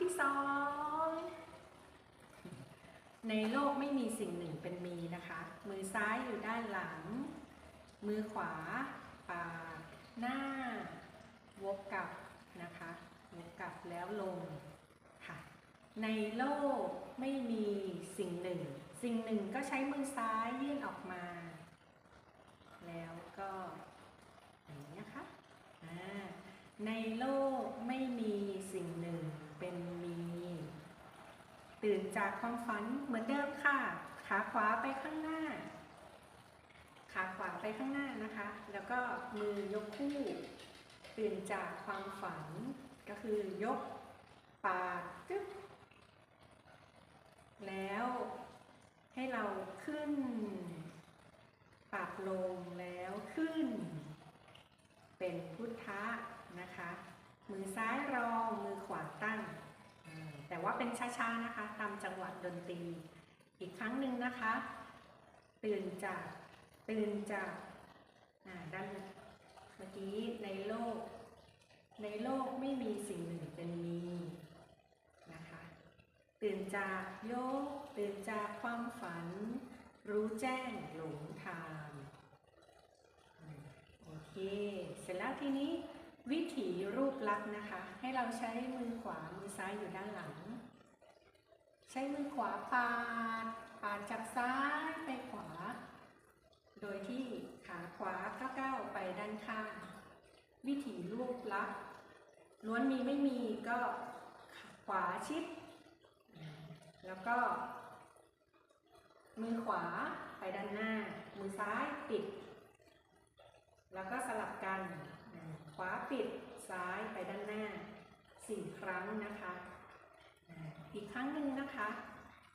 ที่สอง ในโลกไม่มีสิ่งหนึ่งเป็นมีนะคะ มือซ้ายอยู่ด้านหลัง มือขวาปาดหน้าวกกลับนะคะวกกลับแล้วลงค่ะ ในโลกไม่มีสิ่งหนึ่ง สิ่งหนึ่งก็ใช้มือซ้ายยื่นออกมา แล้วก็อย่างนี้นะคะอ่าในโลกไม่มีสิ่งหนึ่ง เป็นมี ตื่นจากความฝันเหมือนเดิมค่ะ ขาขวาไปข้างหน้า ขาขวาไปข้างหน้านะคะ แล้วก็มือยกคู่ ตื่นจากความฝัน ก็คือยกปากจึ๊บแล้วให้เราขึ้น ปากลงแล้วขึ้น เป็นพุทธะนะคะ มือซ้ายรองมือขวาตั้ง แต่ว่าเป็นช้าๆนะคะ ตามจังหวะดนตรี อีกครั้งหนึ่งนะคะ ตื่นจากตื่นจากด้านเมื่อกี้ในโลก ในโลกไม่มีสิ่งหนึ่งเป็นมีนะคะ ตื่นจากโยกตื่นจากความฝัน รู้แจ้งหลงทางโอเค เสร็จแล้วทีนี้ วิถีรูปลักษณ์นะคะ ให้เราใช้มือขวา มือซ้ายอยู่ด้านหลัง ใช้มือขวาปาดปาดจากซ้ายไปขวา โดยที่ขาขวาก้าวไปด้านข้าง วิถีรูปลักษณ์ล้วนมีไม่มีก็ขวาชิด แล้วก็ มือขวาไปด้านหน้า มือซ้ายปิด แล้วก็สลับกัน ขวาปิดซ้ายไปด้านหน้าสี่ครั้งนะคะ อีกครั้งหนึ่งนะคะ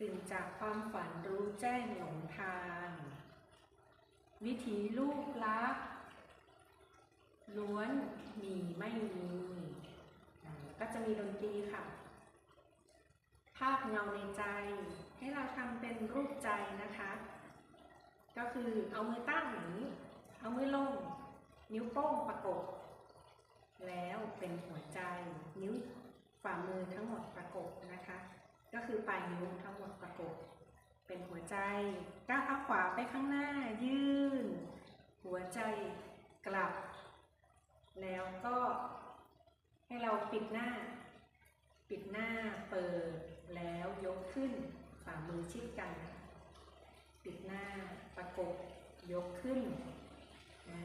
ตื่นจากความฝันรู้แจ้งหลงทาง วิถีลูกลักล้วนมีไม่มีก็จะมีดนตรีค่ะ ภาพเงาในใจ ให้เราทำเป็นรูปใจนะคะ ก็คือเอามือตั้งอย่างนี้ เอามือลง นิ้วโป้งประกบ แล้วเป็นหัวใจนิ้วฝ่ามือทั้งหมดประกบนะคะ ก็คือปลายนิ้วทั้งหมดประกบ เป็นหัวใจก้าวเท้าขวาไปข้างหน้ายื่นหัวใจกลับ แล้วก็ให้เราปิดหน้า ปิดหน้าเปิดแล้วยกขึ้นฝ่ามือชิดกัน ปิดหน้าประกบยกขึ้นอ่า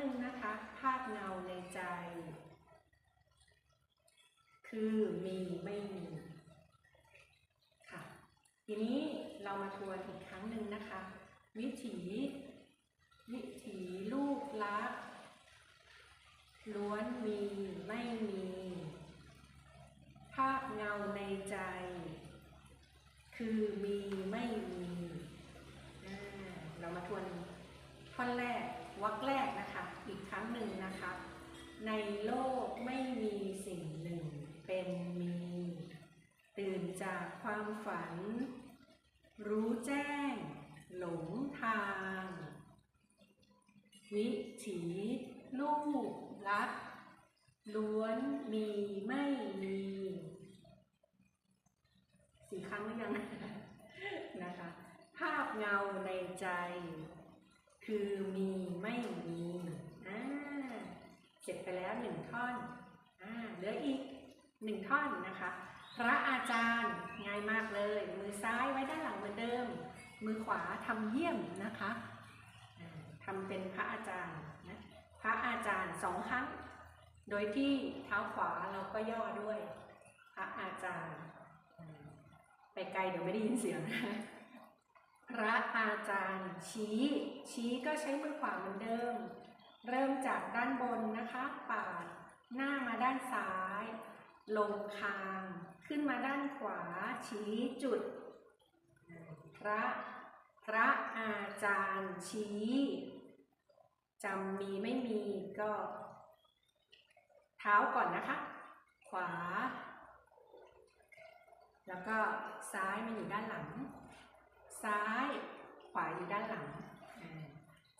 หนึ่งนะคะ ภาพเงาในใจ คือมีไม่มีค่ะ ทีนี้เรามาทวนอีกครั้งหนึ่งนะคะ วิถีวิถีลูกลักล้วนมีไม่มี ภาพเงาในใจ คือมีไม่มีอ่าเรามาทวนท่อนแรก วรรคแรกนะคะอีกครั้งหนึ่งนะคะ ในโลกไม่มีสิ่งหนึ่งเป็นมี ตื่นจากความฝัน รู้แจ้ง หลงทาง วิถีลูกลักล้วนมีไม่มีสี่ครั้งหรือยังนะคะ ภาพเงาในใจ คือมีไม่มีอ่าเสร็จไปแล้วหนึ่งท่อนอ่าเหลืออีกหนึ่งท่อนนะคะ พระอาจารย์ง่ายมากเลย มือซ้ายไว้ด้านหลังเหมือนเดิม มือขวาทำเยี่ยมนะคะอ่าทำเป็นพระอาจารย์นะพระอาจารย์สองครั้ง โดยที่เท้าขวาเราก็ย่อด้วย พระอาจารย์ ไปไกลเดี๋ยวไม่ได้ยินเสียงนะ พระอาจารย์ชี้ ชี้ก็ใช้มือขวาเหมือนเดิม เริ่มจากด้านบนนะคะปาดหน้ามาด้านซ้าย ลงคาง ขึ้นมาด้านขวา ชี้จุด พระพระอาจารย์ชี้จำมีไม่มีก็ เท้าก่อนนะคะ ขวา แล้วก็ซ้ายมาอยู่ด้านหลัง ซ้าย ขวาอยู่ด้านหลัง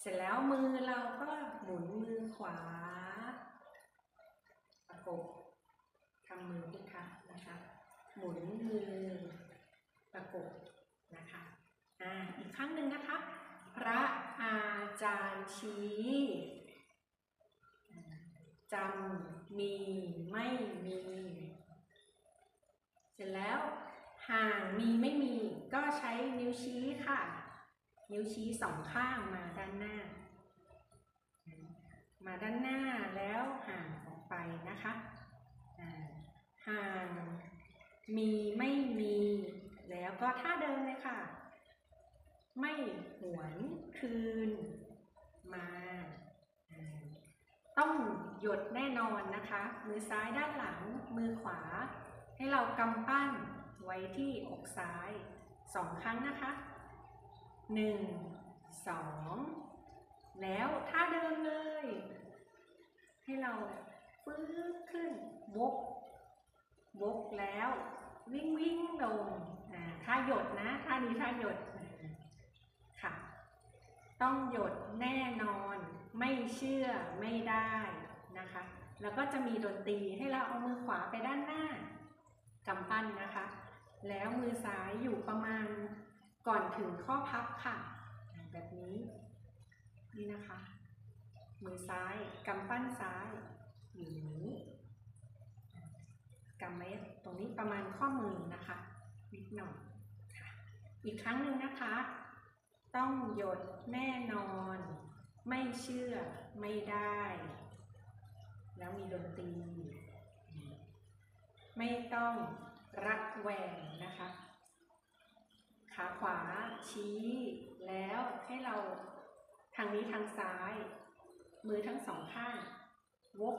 เสร็จแล้วมือเราก็หมุนมือขวาประกบทำมือพุทธะนะคะ หมุนมือประกบนะคะอ่าอีกครั้งหนึ่งนะคะ พระอาจารย์ชี้จำมีไม่มี เสร็จแล้ว ห่างมีไม่มีก็ใช้นิ้วชี้ค่ะ นิ้วชี้สองข้างมาด้านหน้า มาด้านหน้าแล้วห่างออกไปนะคะห่างมีไม่มีแล้วก็ท่าเดิมเลยค่ะ ไม่หวนคืนมาต้องหยดแน่นอนนะคะ มือซ้ายด้านหลังมือขวา ให้เรากำปั้น ไว้ที่อกซ้ายสองครั้งนะคะหนึ่งสองแล้วท่าเดิมเลย ให้เราฟื้นขึ้นวกวกแล้ว วิ่งวิ่งลงท่าหยดนะท่านี้ท่าหยดค่ะ ต้องหยดแน่นอนไม่เชื่อไม่ได้นะคะ แล้วก็จะมีดนตรีให้เราเอามือขวาไปด้านหน้า กำปั้นนะคะ แล้วมือซ้ายอยู่ประมาณก่อนถึงข้อพับค่ะ แบบนี้ นี่นะคะ มือซ้ายกำปั้นซ้ายอยู่นี้กำไว้ตรงนี้ประมาณข้อมือนะคะ นิดหน่อยอีกครั้งหนึ่งนะคะ ต้องหยดแน่นอน ไม่เชื่อไม่ได้ แล้วมีดนตรีไม่ต้อง รักแหวงนะคะ ขาขวาชี้ แล้วให้เราทางนี้ทางซ้าย มือทั้งสองข้าง วก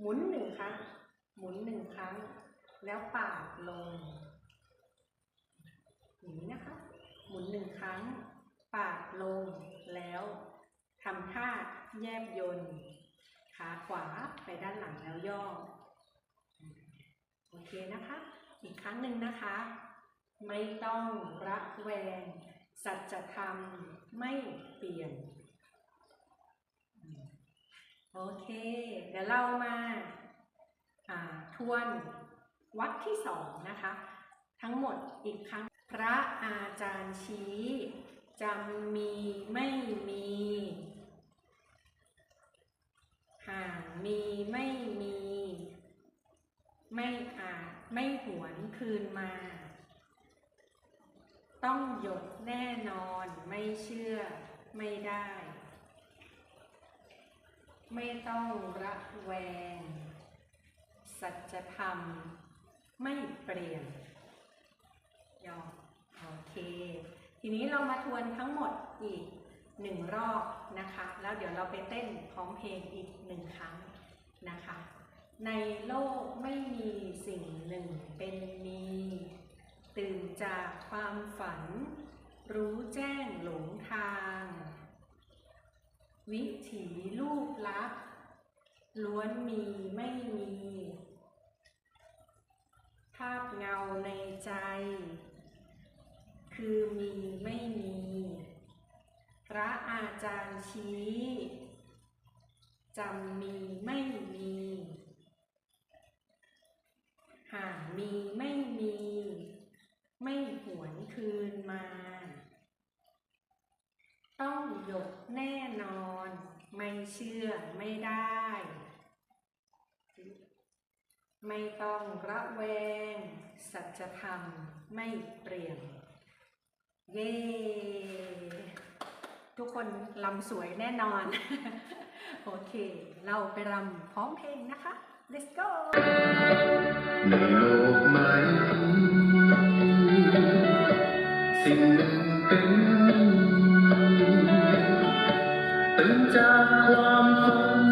หมุนหนึ่งครั้ง หมุนหนึ่งครั้ง แล้วปาดลงอย่างนี้นะคะ หมุนหนึ่งครั้ง ปาดลงแล้วทำท่าแยบยนต์ขาขวาไปด้านหลังแล้วย่อ โอเคนะคะ อีกครั้งหนึ่งนะคะ ไม่ต้องระแวง สัจธรรมไม่เปลี่ยน โอเค เดี๋ยวเรามาาทวนวัดที่สองนะคะ ทั้งหมดอีกครั้ง พระอาจารย์ชี้จำมีไม่มีห่างมีไม่มี ไม่อาจไม่หวนคืนมา ต้องหยดแน่นอนไม่เชื่อไม่ได้ ไม่ต้องระแวง สัจธรรม ไม่เปลี่ยนยอมโอเค ทีนี้เรามาทวนทั้งหมดอีกหนึ่งรอบนะคะ แล้วเดี๋ยวเราไปเต้นพร้อมเพลงอีกหนึ่งครั้งนะคะ ในโลกไม่มีสิ่งหนึ่งเป็นมี ตื่นจากความฝัน รู้แจ้งหลงทาง วิถีลูกลัก ล้วนมีไม่มี ภาพเงาในใจ คือมีไม่มี พระอาจารย์ชี้จำมีไม่มี หากมีไม่มี ไม่หวนคืนมา ต้องหยดแน่นอน ไม่เชื่อไม่ได้ ไม่ต้องระแวง สัจธรรมไม่เปลี่ยน เย้ทุกคนลำสวยแน่นอน โอเค เราไปรำพร้อมเพลงนะคะ let's go ในโลกไม่สิ่งหนึ่งเป็นตื่นจากความฝัน